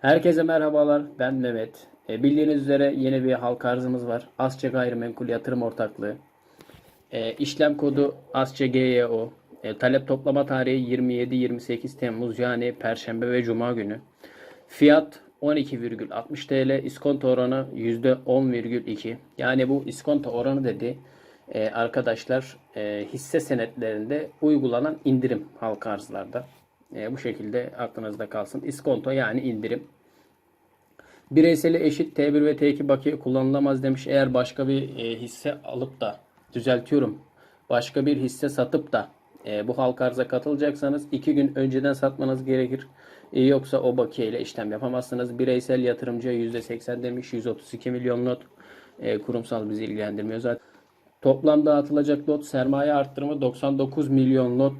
Herkese merhabalar. Ben Mehmet. E, bildiğiniz üzere yeni bir halka arzımız var. Asça Gayrimenkul Yatırım Ortaklığı. E, işlem kodu Asça GYO. E, talep toplama tarihi 27-28 Temmuz yani Perşembe ve Cuma günü. Fiyat 12,60 TL. İskonto oranı %10,2. Yani bu iskonto oranı dedi e, arkadaşlar e, hisse senetlerinde uygulanan indirim halka arzlarda. E, bu şekilde aklınızda kalsın. İskonto yani indirim. Bireyseli eşit T1 ve T2 bakiye kullanılamaz demiş. Eğer başka bir e, hisse alıp da düzeltiyorum. Başka bir hisse satıp da e, bu halka arıza katılacaksanız 2 gün önceden satmanız gerekir. E, yoksa o bakiye ile işlem yapamazsınız. Bireysel yatırımcıya %80 demiş. 132 milyon not. E, kurumsal bizi ilgilendirmiyor zaten. Toplam dağıtılacak lot sermaye arttırımı 99 milyon lot.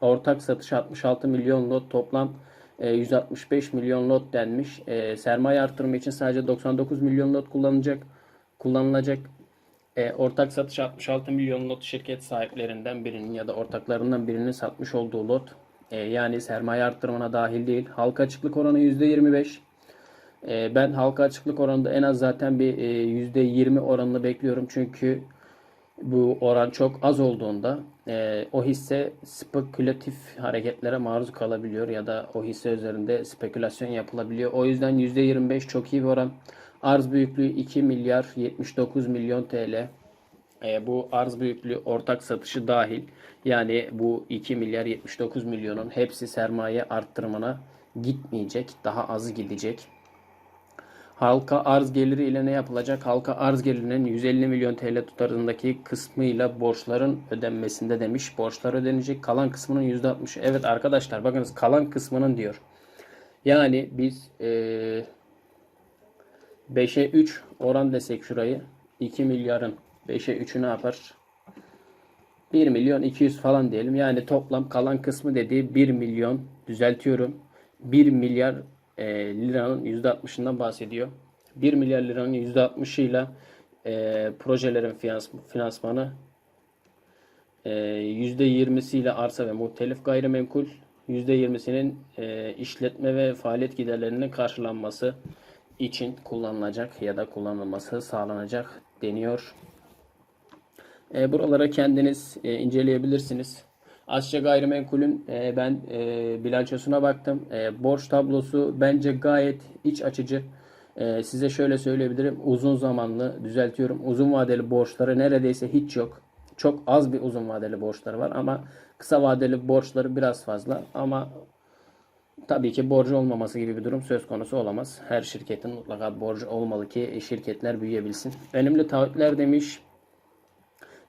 Ortak satış 66 milyon lot. Toplam e, 165 milyon lot denmiş. E, sermaye arttırımı için sadece 99 milyon lot kullanılacak. Kullanılacak. E, ortak satış 66 milyon lot şirket sahiplerinden birinin ya da ortaklarından birinin satmış olduğu lot. E, yani sermaye arttırımına dahil değil. Halka açıklık oranı %25. E, ben halka açıklık oranında en az zaten bir e, %20 oranını bekliyorum. Çünkü bu oran çok az olduğunda e, o hisse spekülatif hareketlere maruz kalabiliyor ya da o hisse üzerinde spekülasyon yapılabiliyor. O yüzden %25 çok iyi bir oran. Arz büyüklüğü 2 milyar 79 milyon TL. E, bu arz büyüklüğü ortak satışı dahil. Yani bu 2 milyar 79 milyonun hepsi sermaye arttırımına gitmeyecek. Daha azı gidecek. Halka arz geliri ile ne yapılacak? Halka arz gelirinin 150 milyon TL tutarındaki kısmıyla borçların ödenmesinde demiş. Borçlar ödenecek. Kalan kısmının %60. Evet arkadaşlar bakınız kalan kısmının diyor. Yani biz eee 5'e 3 oran desek şurayı 2 milyarın 5'e 3'ü ne yapar? 1 milyon 200 falan diyelim. Yani toplam kalan kısmı dediği 1 milyon düzeltiyorum. 1 milyar e, liranın %60'ından bahsediyor. 1 milyar liranın %60'ıyla e, projelerin finans, finansmanı e, %20'siyle arsa ve muhtelif gayrimenkul %20'sinin e, işletme ve faaliyet giderlerinin karşılanması için kullanılacak ya da kullanılması sağlanacak deniyor. E, buralara kendiniz e, inceleyebilirsiniz. Asya Gayrimenkul'ün e, ben e, bilançosuna baktım. E, borç tablosu bence gayet iç açıcı. E, size şöyle söyleyebilirim. Uzun zamanlı düzeltiyorum. Uzun vadeli borçları neredeyse hiç yok. Çok az bir uzun vadeli borçları var ama kısa vadeli borçları biraz fazla. Ama tabii ki borcu olmaması gibi bir durum söz konusu olamaz. Her şirketin mutlaka borcu olmalı ki şirketler büyüyebilsin. Önemli taahhütler demiş.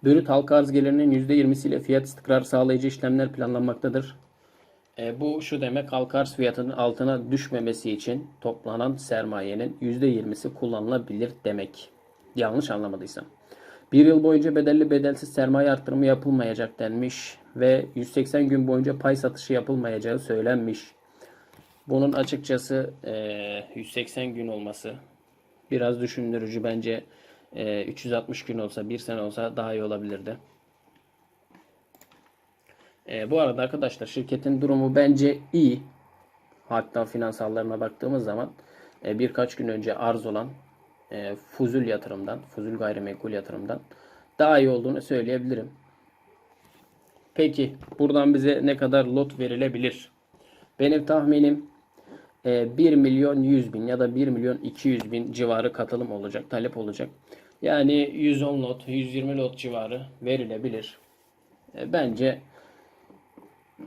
Brüt halka arz gelirinin %20'siyle fiyat istikrarı sağlayıcı işlemler planlanmaktadır. E, bu şu demek halka arz fiyatının altına düşmemesi için toplanan sermayenin %20'si kullanılabilir demek. Yanlış anlamadıysam. Bir yıl boyunca bedelli bedelsiz sermaye arttırımı yapılmayacak denmiş ve 180 gün boyunca pay satışı yapılmayacağı söylenmiş. Bunun açıkçası e, 180 gün olması biraz düşündürücü bence. E, 360 gün olsa, bir sene olsa daha iyi olabilirdi. E, bu arada arkadaşlar şirketin durumu bence iyi. Hatta finansallarına baktığımız zaman e, birkaç gün önce arz olan e, fuzul yatırımdan, fuzul gayrimenkul yatırımdan daha iyi olduğunu söyleyebilirim. Peki buradan bize ne kadar lot verilebilir? Benim tahminim 1 milyon 100 bin ya da 1 milyon 200 bin civarı katılım olacak, talep olacak. Yani 110 lot, 120 lot civarı verilebilir. E, Bence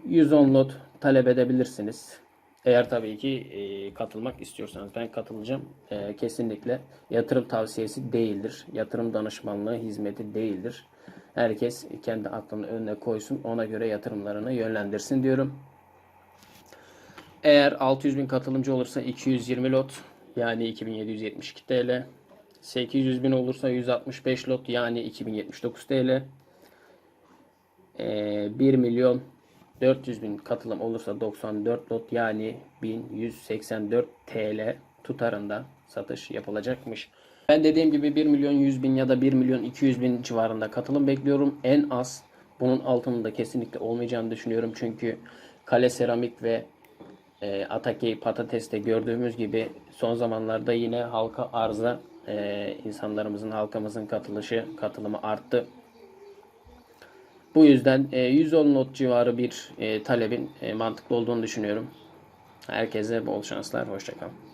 110 lot talep edebilirsiniz. Eğer tabii ki e, katılmak istiyorsanız ben katılacağım. E, kesinlikle yatırım tavsiyesi değildir. Yatırım danışmanlığı hizmeti değildir. Herkes kendi aklının önüne koysun. Ona göre yatırımlarını yönlendirsin diyorum. Eğer 600 bin katılımcı olursa 220 lot yani 2772 TL. 800 bin olursa 165 lot yani 2079 TL. Ee, 1 milyon 400 bin katılım olursa 94 lot yani 1184 TL tutarında satış yapılacakmış. Ben dediğim gibi 1 milyon 100 bin ya da 1 milyon 200 bin civarında katılım bekliyorum. En az bunun altında kesinlikle olmayacağını düşünüyorum. Çünkü kale seramik ve e, Atakey patateste gördüğümüz gibi son zamanlarda yine halka arza e, insanlarımızın, halkamızın katılışı, katılımı arttı. Bu yüzden e, 110 not civarı bir e, talebin e, mantıklı olduğunu düşünüyorum. Herkese bol şanslar, hoşçakalın.